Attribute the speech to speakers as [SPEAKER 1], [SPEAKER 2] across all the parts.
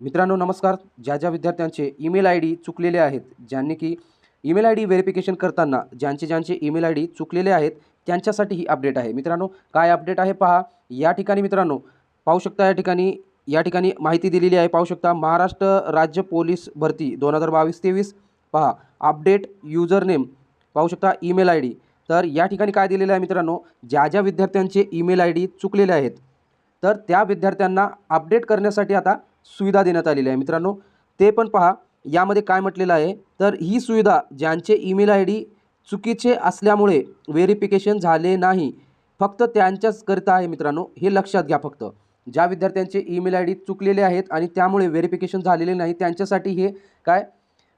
[SPEAKER 1] मित्रांनो नमस्कार. ज्या ज्या विद्यार्थ्यांचे ईमेल आय डी चुकलेले आहेत ज्यांनी की ईमेल आय डी व्हेरिफिकेशन करताना ज्यांचे ज्यांचे ईमेल आय डी चुकलेले आहेत त्यांच्यासाठी ही अपडेट आहे. मित्रांनो काय अपडेट आहे पहा. या ठिकाणी मित्रांनो पाहू शकता या ठिकाणी या ठिकाणी माहिती दिलेली आहे. पाहू शकता महाराष्ट्र राज्य पोलीस भरती दोन हजार बावीस तेवीस पहा अपडेट युजर नेम पाहू शकता ईमेल आय डी. तर या ठिकाणी काय दिलेलं आहे मित्रांनो ज्या ज्या विद्यार्थ्यांचे ईमेल आय डी चुकलेले आहेत तर त्या विद्यार्थ्यांना अपडेट करण्यासाठी आता सुविधा देण्यात आलेली आहे. मित्रांनो ते पण पहा यामध्ये काय म्हटलेलं आहे? तर ही सुविधा ज्यांचे ईमेल आय डी चुकीचे असल्यामुळे व्हेरिफिकेशन झाले नाही फक्त त्यांच्याचकरिता आहे मित्रांनो हे लक्षात घ्या फक्त. ज्या विद्यार्थ्यांचे ईमेल आय डी चुकलेले आहेत आणि त्यामुळे व्हेरिफिकेशन झालेले नाही त्यांच्यासाठी हे काय?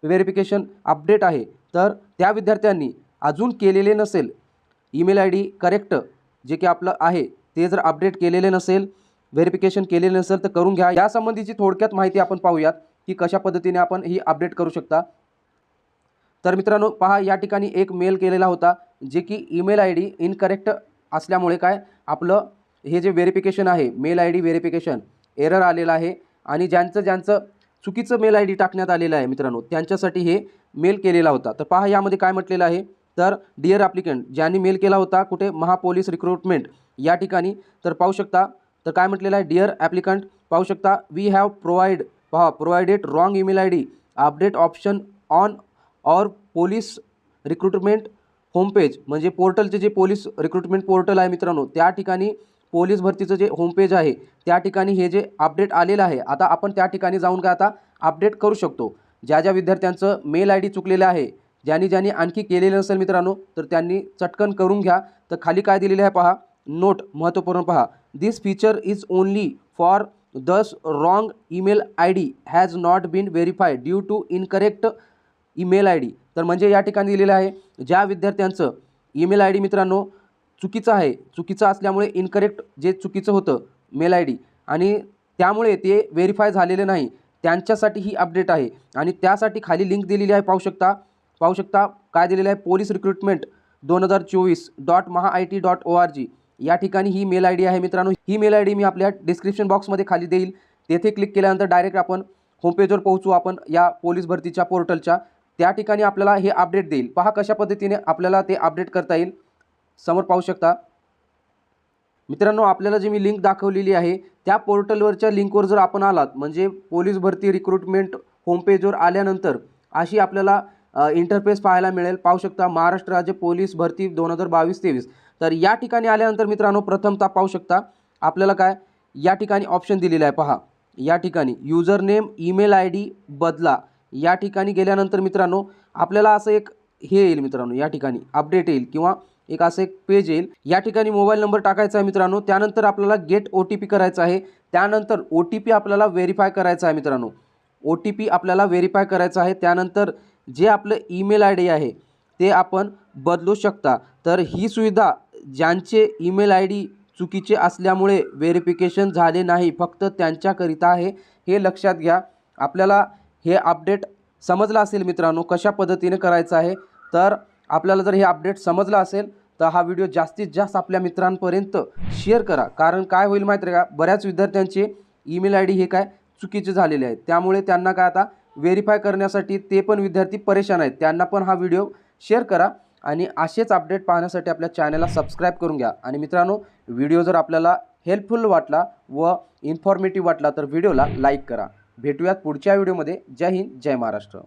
[SPEAKER 1] व्हेरिफिकेशन अपडेट आहे. तर त्या विद्यार्थ्यांनी अजून केलेले नसेल ईमेल आय डी करेक्ट जे की आपलं आहे ते जर अपडेट केलेले नसेल व्हेरिफिकेशन केलेलं नसेल तर करून घ्या. यासंबंधीची थोडक्यात माहिती आपण पाहूयात की कशा पद्धतीने आपण ही अपडेट करू शकता. तर मित्रांनो पहा या ठिकाणी एक मेल केलेला होता जे की ईमेल आय डी इनकरेक्ट असल्यामुळे काय आपलं हे जे व्हेरिफिकेशन आहे mail I D verification error आलेलं आहे आणि ज्यांचं ज्यांचं चुकीचं मेल आय डी टाकण्यात आलेलं आहे मित्रांनो त्यांच्यासाठी हे मेल केलेला होता. तर पहा यामध्ये काय म्हटलेलं आहे. तर डिअर ॲप्लिकंट ज्यांनी मेल केला होता कुठे? महापोलीस रिक्रुटमेंट. या ठिकाणी तर पाहू शकता तर काय म्हटलेलं आहे? डिअर ॲप्लिकंट पाहू शकता वी हॅव प्रोव्हाइड पहा provided wrong email I D update option on or police recruitment homepage म्हणजे पोर्टलचे जे पोलीस रिक्रुटमेंट पोर्टल आहे मित्रांनो त्या ठिकाणी पोलीस भरतीचं जे होमपेज आहे त्या ठिकाणी हे जे अपडेट आलेलं आहे आता आपण त्या ठिकाणी जाऊन काय आता अपडेट करू शकतो. ज्या ज्या विद्यार्थ्यांचं मेल आय डी चुकलेलं आहे ज्यांनी ज्यांनी आणखी केलेलं नसेल मित्रांनो तर त्यांनी चटकन करून घ्या. तर खाली काय दिलेलं आहे पहा? नोट महत्त्वपूर्ण पहा. This feature is only for this wrong email I D has not been verified due to incorrect email I D तर म्हणजे या ठिकाणी दिलेलं आहे ज्या विद्यार्थ्यांचं ईमेल आय डी मित्रांनो चुकीचं आहे चुकीचं असल्यामुळे इनकरेक्ट जे चुकीचं होतं मेल आय डी आणि त्यामुळे ते व्हेरीफाय झालेले नाही. त्यांच्यासाठी ही अपडेट आहे. आणि त्यासाठी खाली लिंक दिलेली आहे पाहू शकता. पाहू शकता काय दिलेलं आहे? पोलीस रिक्रुटमेंट दोन हजार चोवीस dot Maha I T dot O R G या ठिकाणी ही मेल आय डी आहे मित्रांनो. ही मेल आय डी मी आपल्या डिस्क्रिप्शन बॉक्समध्ये खाली देईल. तेथे क्लिक केल्यानंतर डायरेक्ट आपण होमपेजवर पोहोचू. आपण या पोलीस भरतीच्या पोर्टलच्या त्या ठिकाणी आपल्याला हे अपडेट देईल. पहा कशा पद्धतीने आपल्याला ते अपडेट करता येईल. समोर पाहू शकता. मित्रांनो आपल्याला जी मी लिंक दाखवलेली आहे त्या पोर्टलवरच्या लिंकवर जर आपण आलात म्हणजे पोलीस भरती रिक्रुटमेंट होमपेजवर आल्यानंतर अशी आपल्याला इंटरफेस पाहायला मिळेल. पाहू शकता महाराष्ट्र राज्य पोलीस भरती दोन हजार बावीस तेवीस. तर या ठिकाणी आल्यानंतर मित्रांनो प्रथमता पाहू शकता आपल्याला काय? या ठिकाणी ऑप्शन दिलेलं आहे पहा. या ठिकाणी युजर नेम ईमेल आय डी बदला. या ठिकाणी गेल्यानंतर मित्रांनो आपल्याला असं एक हे येईल मित्रांनो या ठिकाणी अपडेट येईल किंवा एक असं एक पेज येईल. या ठिकाणी मोबाईल नंबर टाकायचा आहे मित्रांनो त्यानंतर आपल्याला गेट ओ टी पी करायचा आहे. त्यानंतर ओ टी पी आपल्याला व्हेरीफाय करायचा आहे मित्रांनो. ओ टी पी आपल्याला व्हेरीफाय करायचं आहे. त्यानंतर जे आपलं ईमेल आय डी आहे ते आपण बदलू शकता. तर ही सुविधा ज्यांचे ईमेल आय डी चुकीचे असल्यामुळे व्हेरिफिकेशन झाले नाही फक्त त्यांच्याकरिता आहे हे लक्षात घ्या. आपल्याला हे अपडेट समजलं असेल मित्रांनो कशा पद्धतीने करायचं आहे तर आपल्याला जर हे अपडेट समजलं असेल तर हा व्हिडिओ जास्तीत जास्त आपल्या मित्रांपर्यंत शेअर करा. कारण काय होईल माहीत आहे का? बऱ्याच विद्यार्थ्यांचे ईमेल आय डी हे काय चुकीचे झालेले आहेत. त्यामुळे त्यांना काय आता व्हेरीफाय करण्यासाठी ते पण विद्यार्थी परेशान आहेत. त्यांना पण हा व्हिडिओ शेअर करा. आणि असेच अपडेट पाहण्यासाठी आपल्या चॅनलला सबस्क्राईब करून घ्या. आणि मित्रांनो व्हिडिओ जर आपल्याला हेल्पफुल वाटला व इन्फॉर्मेटिव्ह वाटला तर व्हिडिओला लाईक करा. भेटूयात पुढच्या व्हिडिओमध्ये जय हिंद जय महाराष्ट्र.